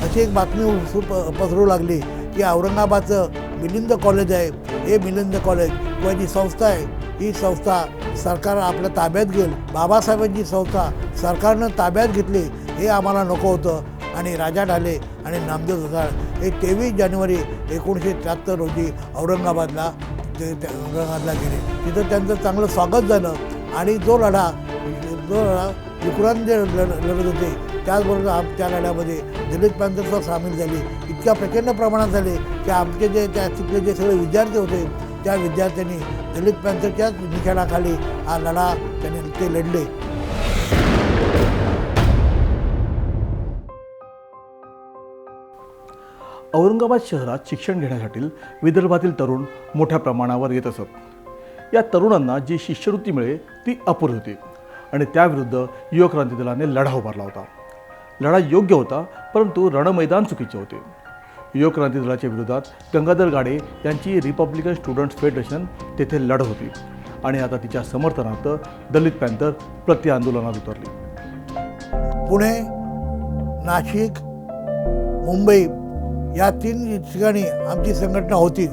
अशी एक बातमी सु- पसरू लागली की औरंगाबादचं मिलिंद कॉलेज आहे. हे मिलिंद कॉलेज किंवा जी संस्था आहे. ही संस्था सरकार आपल्या ताब्यात घेईल. बाबासाहेबांची संस्था सरकारनं ताब्यात घेतली हे आम्हाला नको होतं. आणि राजा ढाले आणि नामदेव धसाळ हे तेवीस जानेवारी एकोणीसशे त्र्याहत्तर रोजी औरंगाबादला ते औरंगाबादला गेले. तिथं त्यांचं चांगलं स्वागत झालं आणि जो लढा जो लढा विक्रांत लढ लढत होते त्याचबरोबर आम त्या लढ्यामध्ये दलित पॅन्थरचा सामील झाली. इतक्या प्रचंड प्रमाणात झाले की आमचे जे त्या तिथले जे सगळे विद्यार्थी होते त्या विद्यार्थ्यांनी दलित पॅन्थरच्याच निशाणाखाली हा लढा त्यांनी ते लढले. औरंगाबाद शहरात शिक्षण घेण्यासाठी विदर्भातील तरुण मोठ्या प्रमाणावर येत असत. या तरुणांना जी शिष्यवृत्ती मिळे ती अपुरी होती. आणि त्याविरुद्ध युवक क्रांती दलाने लढा उभारला होता. लढा योग्य होता परंतु रणमैदान चुकीचे होते. युवक क्रांती दलाच्या विरोधात गंगाधर गाडे यांची रिपब्लिकन स्टुडंट्स फेडरेशन तेथे लढत होती. आणि आता तिच्या समर्थनार्थ दलित पॅन्थर आंदोलनात उतरली. पुणे नाशिक मुंबई या तीन ठिकाणी आमची संघटना होतीच.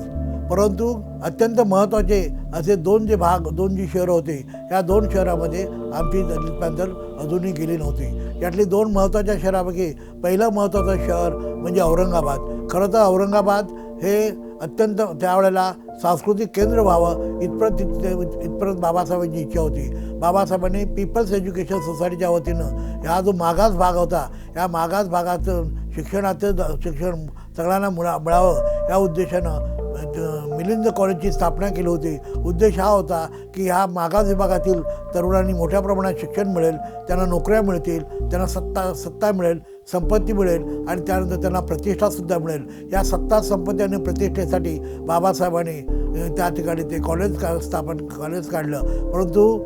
परंतु अत्यंत महत्त्वाचे असे दोन जे भाग दोन जी शहरं होते या दोन शहरामध्ये आमची दलित पॅन्थर अजूनही गेली नव्हती. यातली दोन महत्त्वाच्या शहरापैकी पहिलं महत्त्वाचं शहर म्हणजे औरंगाबाद. खरं तर औरंगाबाद हे अत्यंत त्यावेळेला सांस्कृतिक केंद्र व्हावं इथपर्यंत तिथे- इथपर्यंत बाबासाहेबांची इच्छा होती. बाबासाहेबांनी पीपल्स एज्युकेशन सोसायटीच्या वतीनं हा जो मागास भाग होता या मागास भागातून शिक्षणाचं द- शिक्षण सगळ्यांना मुळा मिळावं या उद्देशानं मिलिंद कॉलेजची स्थापना केली होती. उद्देश हा होता की ह्या मागास विभागातील तरुणांनी मोठ्या प्रमाणात शिक्षण मिळेल त्यांना नोकऱ्या मिळतील त्यांना सत्ता सत्ता मिळेल संपत्ती मिळेल आणि त्यानंतर त्यांना प्रतिष्ठासुद्धा मिळेल. या सत्ता संपत्ती आणि प्रतिष्ठेसाठी बाबासाहेबांनी त्या ठिकाणी ते कॉलेज का स्थापन कॉलेज काढलं. परंतु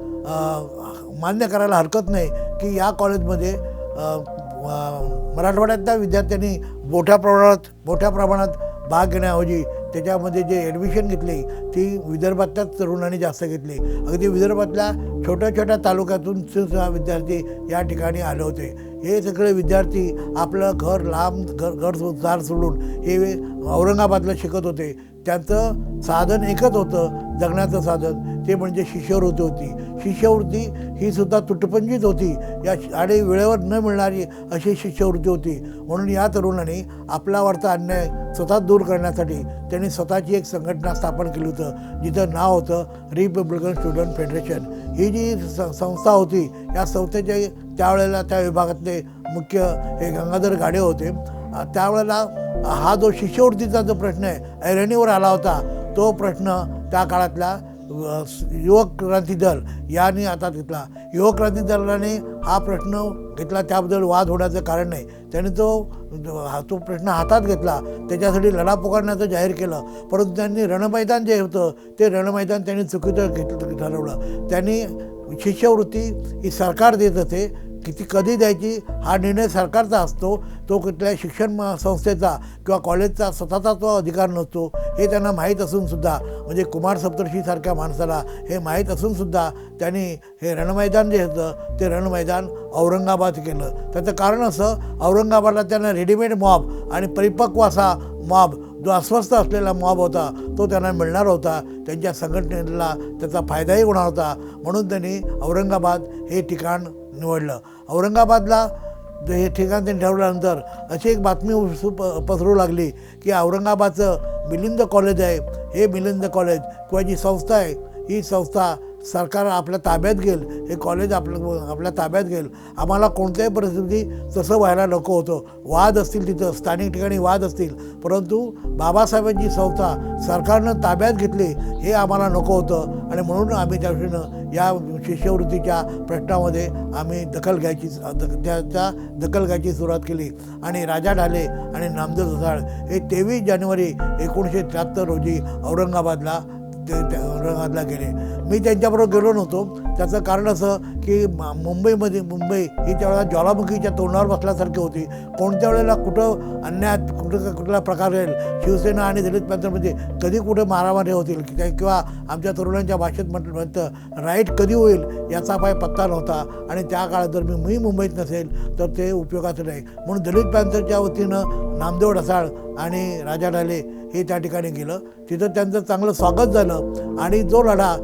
मान्य करायला हरकत नाही की या कॉलेजमध्ये मराठवाड्यातल्या विद्यार्थ्यांनी मोठ्या प्रमाणात मोठ्या प्रमाणात भाग घेण्याऐवजी त्याच्यामध्ये जे ॲडमिशन घेतली ती विदर्भातल्याच तरुणांनी जास्त घेतली. अगदी विदर्भातल्या छोट्या छोट्या तालुक्यातून सुद्धा विद्यार्थी या ठिकाणी आले होते. हे सगळे विद्यार्थी आपलं घर लांब घर घर दार सोडून हे औरंगाबादला शिकत होते. त्यांचं साधन एकच होतं जगण्याचं साधन. ते म्हणजे शिष्यवृत्ती होती. शिष्यवृत्ती ही सुद्धा तुटपंजीत होती. या श- आणि वेळेवर न मिळणारी अशी शिष्यवृत्ती होती. म्हणून या तरुणांनी आपल्यावरचा अन्याय स्वतः दूर करण्यासाठी त्यांनी स्वतःची एक संघटना स्थापन केली होतं जिथं नाव होतं रिपब्लिकन स्टुडंट फेडरेशन ही जी संस्था होती या संस्थेचे त्यावेळेला त्या विभागातले मुख्य हे गंगाधर गाडे होते. त्यावेळेला हा जो शिष्यवृत्तीचा जो प्रश्न आहे ऐरणीवर आला होता तो प्रश्न त्या काळातल्या युवक क्रांती दल यांनी आता घेतला. युवक क्रांती दलाने हा प्रश्न घेतला त्याबद्दल वाद होण्याचं कारण नाही. त्याने तो हा तो प्रश्न हातात घेतला त्याच्यासाठी लढा पुकारण्याचं जाहीर केलं. परंतु त्यांनी रणमैदान जे होतं ते रणमैदान त्यांनी चुकीचं घेतलं ठरवलं. त्यांनी शिष्यवृत्ती ही सरकार देत असे किती कधी द्यायची? हा निर्णय सरकारचा असतो. तो कुठल्या शिक्षण म- संस्थेचा किंवा कॉलेजचा स्वतःचा तो अधिकार नसतो. हे त्यांना माहीत असूनसुद्धा म्हणजे कुमार सप्तर्षीसारख्या माणसाला हे माहीत असूनसुद्धा त्यांनी हे रणमैदान जे होतं ते रणमैदान औरंगाबाद केलं. त्याचं कारण असं औरंगाबादला त्यांना रेडीमेड मॉब आणि परिपक्व असा मॉब जो अस्वस्थ असलेला मॉब होता तो त्यांना मिळणार होता. त्यांच्या संघटनेला त्याचा फायदाही होणार होता. म्हणून त्यांनी औरंगाबाद हे ठिकाण निवडलं. औरंगाबादला हे ठिकाण त्यांनी ठरवल्यानंतर अशी एक बातमी प- पसरू लागली की औरंगाबादचं मिलिंद कॉलेज आहे. हे मिलिंद कॉलेज किंवा जी संस्था आहे ही संस्था सरकार आपल्या ताब्यात घेईल हे कॉलेज आपलं आपल्या ताब्यात घेईल. आम्हाला कोणत्याही परिस्थिती तसं व्हायला नको होतं. वाद असतील तिथं स्थानिक ठिकाणी वाद असतील. परंतु बाबासाहेबांची संस्था सरकारनं ताब्यात घेतली हे आम्हाला नको होतं. आणि म्हणून आम्ही त्या दृष्टीनं या शिष्यवृत्तीच्या प्रश्नामध्ये आम्ही दखल घ्यायची द- त्याच्या दखल घ्यायची सुरुवात केली. आणि राजा ढाले आणि नामदेव धसाळ हे तेवीस जानेवारी एकोणीसशे त्र्याहत्तर रोजी औरंगाबादला ते त्या औरंगाबादला गेले. मी त्यांच्याबरोबर गेलो नव्हतो. त्याचं कारण असं की मुंबईमध्ये मुंबई ही त्यावेळेला ज्वालामुखीच्या तोंडावर बसल्यासारखी होती. कोणत्या वेळेला कुठं अन्यायात कुठं कुठला प्रकार येईल शिवसेना आणि दलित पॅन्थरमध्ये कधी कुठं मारामारी होतील? त्या- किंवा आमच्या तरुणांच्या भाषेत म्हटलं म्हणतं राईट कधी होईल? याचा पाय पत्ता नव्हता. आणि त्या काळात जर मी मी मुंबईत नसेल तर ते उपयोगाचं नाही. म्हणून दलित पॅन्थरच्या वतीनं नामदेव ढसाळ आणि राजा ढाले हे त्या ठिकाणी गेलं. तिथं त्यांचं चांगलं स्वागत झालं. आणि जो लढा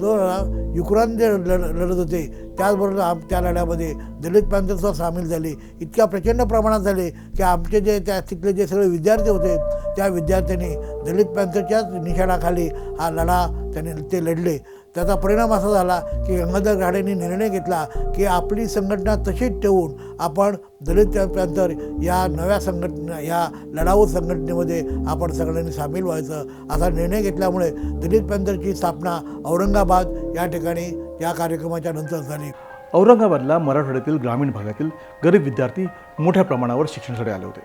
जो लढा युक्रान जे लढ लढत होते. त्याचबरोबर आम त्या लढ्यामध्ये दलित पॅन्थरसुद्धा सामील झाले. इतक्या प्रचंड प्रमाणात झाले की आमचे जे त्या तिथले जे सगळे विद्यार्थी होते त्या विद्यार्थ्यांनी दलित पॅन्थरच्याच निशाणाखाली हा लढा त्यांनी ते लढले. त्याचा परिणाम असा झाला की गंगाधर गाडेंनी निर्णय घेतला की आपली संघटना तशीच ठेवून आपण दलित पॅन्थर या नव्या संघटना या लढाऊ संघटनेमध्ये आपण सगळ्यांनी सामील व्हायचं असा निर्णय घेतल्यामुळे दलित पॅन्थरची स्थापना औरंगाबाद या ठिकाणी या कार्यक्रमाच्या नंतर झाली. औरंगाबादला मराठवाड्यातील ग्रामीण भागातील गरीब विद्यार्थी मोठ्या प्रमाणावर शिक्षणासाठी आले होते.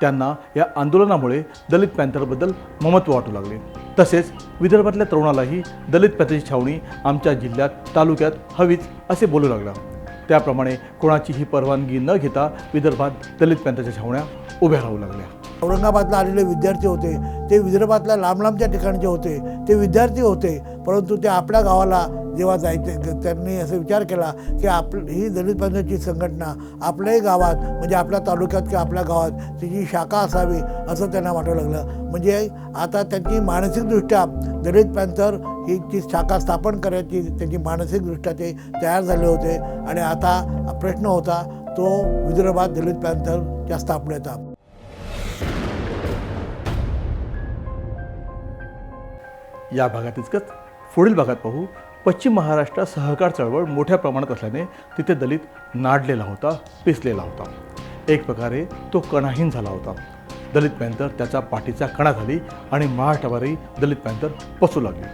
त्यांना या आंदोलनामुळे दलित पॅन्थरबद्दल ममत्व वाटू लागले. तसेच विदर्भातल्या तरुणालाही दलित पॅन्थरची छावणी आमच्या जिल्ह्यात तालुक्यात हवीच असे बोलू लागला. त्याप्रमाणे कोणाचीही परवानगी न घेता विदर्भात दलित पॅन्थरच्या छावण्या उभ्या राहू लागल्या. औरंगाबादला आलेले विद्यार्थी होते ते विदर्भातल्या लांब लांबच्या ठिकाणचे होते ते विद्यार्थी होते परंतु ते आपल्या गावाला जेव्हा जायचे त्यांनी असा विचार केला की आप ही दलित पंथाची संघटना आपल्याही गावात म्हणजे आपल्या तालुक्यात किंवा आपल्या गावात तिची शाखा असावी असं त्यांना वाटू लागलं. म्हणजे आता त्यांची मानसिकदृष्ट्या दलित पॅन्थर ही ती शाखा स्थापन करायची त्यांची मानसिकदृष्ट्या ते तयार झाले होते. आणि आता प्रश्न होता तो विदर्भात दलित पॅन्थरच्या स्थापनेचा. या भागात इतकंच. पुढील भागात पाहू. पश्चिम महाराष्ट्रात सहकार चळवळ मोठ्या प्रमाणात असल्याने तिथे दलित नाडलेला होता पिसलेला होता. एक प्रकारे तो कणाहीन झाला होता. दलित पॅंथर त्याचा पाठीचा कणा झाली आणि महाराष्ट्रावरही दलित पॅंथर पसू लागली.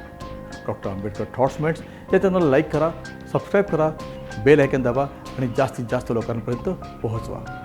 डॉक्टर आंबेडकर थॉट्समेट्स या चॅनलला लाईक करा सबस्क्राईब करा बेल आयकन दाबा आणि जास्तीत जास्त लोकांपर्यंत पोहोचवा.